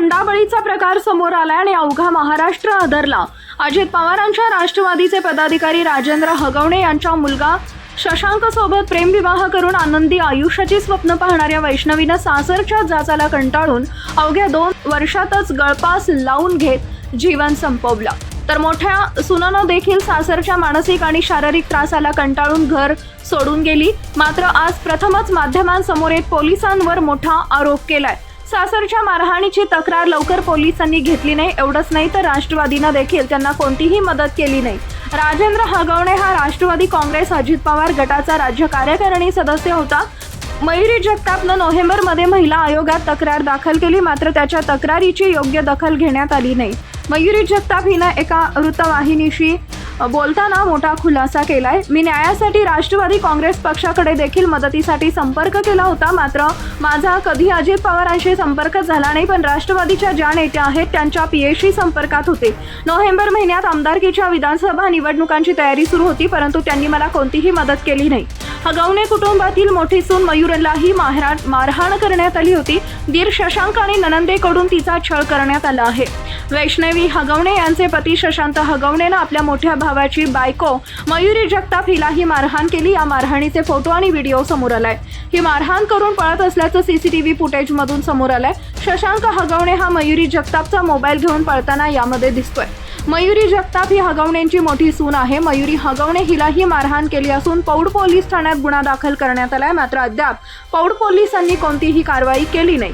हुंडाबळीचा प्रकार समोर आलाय आणि अवघा महाराष्ट्र आदरला अजित पवारांच्या राष्ट्रवादीचे पदाधिकारी राजेंद्र हगवणे यांच्या मुलगा शशांक सोबत प्रेमविवाह करून आनंदी आयुष्याची स्वप्न पाहणाऱ्या वैष्णवीनं सासरच्या जाचाला कंटाळून अवघ्या दोन वर्षातच गळपास लावून घेत जीवन संपवलं. तर मोठ्या सुनानं देखील सासरच्या मानसिक आणि शारीरिक त्रासाला कंटाळून घर सोडून गेली. मात्र आज प्रथमच माध्यमांसमोर येत पोलिसांवर मोठा आरोप केलाय. सासरच्या मारहाणीची तक्रार लवकर पोलिसांनी घेतली नाही एवढंच नाही तर राष्ट्रवादीनं देखील त्यांना कोणतीही मदत केली नाही. राजेंद्र हगवणे हा राष्ट्रवादी काँग्रेस अजित पवार गटाचा राज्य कार्यकारिणी सदस्य होता. मयुरी जगतापनं नोव्हेंबरमध्ये महिला आयोगात तक्रार दाखल केली मात्र त्याच्या तक्रारीची योग्य दखल घेण्यात आली नाही. मयुरी जगताप हिनं एका वृत्तवाहिनीशी बोलताना मोठा खुलासा केलाय. मी न्यायासाठी राष्ट्रवादी काँग्रेस पक्षाकडे देखील मदतीसाठी संपर्क केला होता. मात्र माझा कधी अजित पवारांशी संपर्क झाला नाही पण राष्ट्रवादीच्या ज्या नेत्या आहेत त्यांच्या पीएशी संपर्कात होते. नोव्हेंबर महिन्यात आमदारकीच्या विधानसभा निवडणुकांची तयारी सुरू होती परंतु त्यांनी मला कोणतीही मदत केली नाही. हगवणे कुटुंबातील मोठी सून मयुरलाही मारहाण मारहाण करण्यात आली होती. दीर शशांक आणि ननंदेकडून तिचा छळ करण्यात आला आहे. वैष्णवी हगवणे यांचे पती शशांत हगवणेनं आपल्या मोठ्या भावाची बायको मयुरी जगताप हिलाही मारहाण केली. या मारहाणीचे फोटो आणि व्हिडिओ समोर आलाय. ही मारहाण करून पळत असल्याचं सीसीटीव्ही फुटेजमधून समोर आलंय. शशांक हगवणे हा मयुरी जगतापचा मोबाईल घेऊन पळताना यामध्ये दिसतोय. मयुरी जगताप ही हगवण्यांची मोठी सून आहे. मयुरी हगवणे हिलाही मारहाण केली असून पौड पोलीस ठाण्यात गुन्हा दाखल करण्यात आलाय मात्र अद्याप पौड पोलिसांनी कोणतीही कारवाई केली नाही.